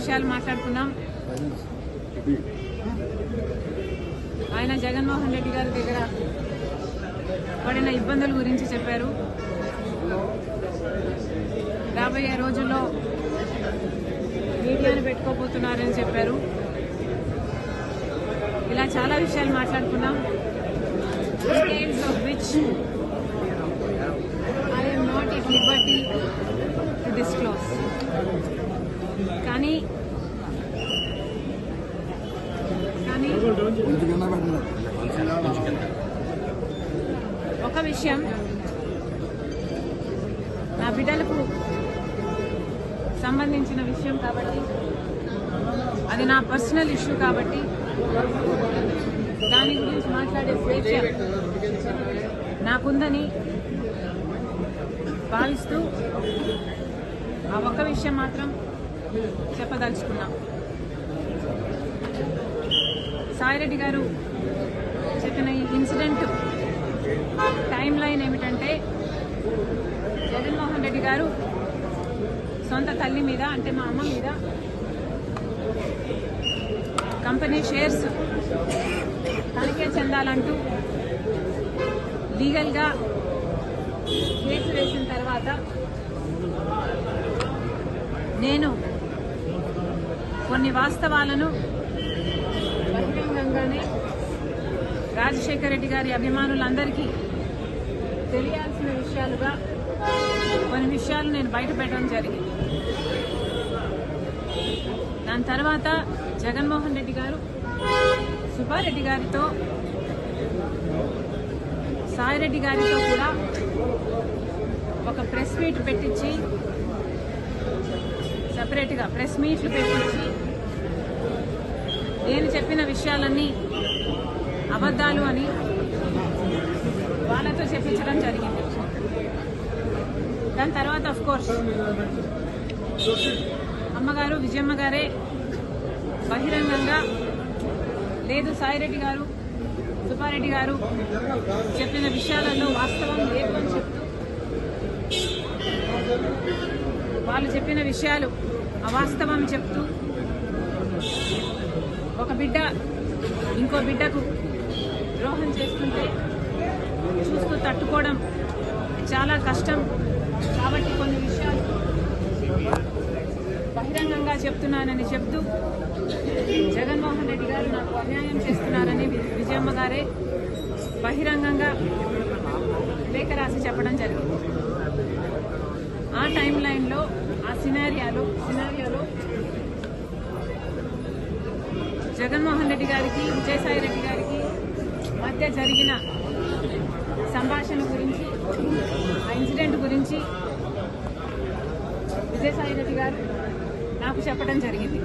విషయాలు మాట్లాడుకున్నాం ఆయన జగన్మోహన్ రెడ్డి గారి దగ్గర పడిన ఇబ్బందుల గురించి చెప్పారు. రాబోయే రోజుల్లో మీడియాను పెట్టుకోబోతున్నారని చెప్పారు. ఇలా చాలా విషయాలు మాట్లాడుకున్నాం. States of which I'm not not liberty to disclose కానీ కానీ ఒక విషయం. నా బిడ్డలకు సంబంధించిన విషయం కాబట్టి అది నా పర్సనల్ ఇష్యూ కాబట్టి దాని గురించి మాట్లాడే స్వేచ్ఛ నాకుందని భావిస్తూ ఆ ఒక్క విషయం మాత్రం చెప్పదలుచుకున్నాం. సాయిరెడ్డి గారు చెప్పిన ఈ ఇన్సిడెంట్ టైం లైన్ ఏమిటంటే జగన్మోహన్ రెడ్డి గారు సొంత తల్లి మీద అంటే మా అమ్మ మీద కంపెనీ షేర్స్ తనకే చెందాలంటూ లీగల్గా కేసు వేసిన తర్వాత నేను కొన్ని వాస్తవాలను బహిరంగంగానే రాజశేఖర రెడ్డి గారి అభిమానులందరికీ తెలియాల్సిన విషయాలుగా కొన్ని విషయాలు నేను బయట పెట్టడం జరిగింది. దాని తర్వాత జగన్మోహన్ రెడ్డి గారు సుబ్బారెడ్డి గారితో సాయిరెడ్డి గారితో కూడా ఒక ప్రెస్ మీట్ పెట్టించి సపరేట్గా ప్రెస్ మీట్లు పెట్టించి నేను చెప్పిన విషయాలన్నీ అబద్ధాలు అని వాళ్ళతో చెప్పించడం జరిగింది. దాని తర్వాత అఫ్ కోర్స్ అమ్మగారు విజయమ్మ గారే బహిరంగంగా లేదు సాయిరెడ్డి గారు సుబ్బారెడ్డి గారు చెప్పిన విషయాలలో వాస్తవం లేదు అని చెప్తూ వాళ్ళు చెప్పిన విషయాలు అవాస్తవం చెప్తూ ఒక బిడ్డ ఇంకో బిడ్డకు ద్రోహం చేస్తుంటే చూస్తూ తట్టుకోవడం చాలా కష్టం. కాబట్టి కొన్ని విషయాలు బహిరంగంగా చెప్తున్నానని చెప్తూ జగన్మోహన్ రెడ్డి గారు నాకు అన్యాయం చేస్తున్నారని విజయమ్మ గారే బహిరంగంగా లేఖ రాసి చెప్పడం జరిగింది. ఆ టైం లైన్లో జగన్మోహన్ రెడ్డి గారికి విజయసాయి రెడ్డి గారికి మధ్య జరిగిన సంభాషణ గురించి ఆ ఇన్సిడెంట్ గురించి విజయసాయి రెడ్డి గారు నాకు చెప్పడం జరిగింది.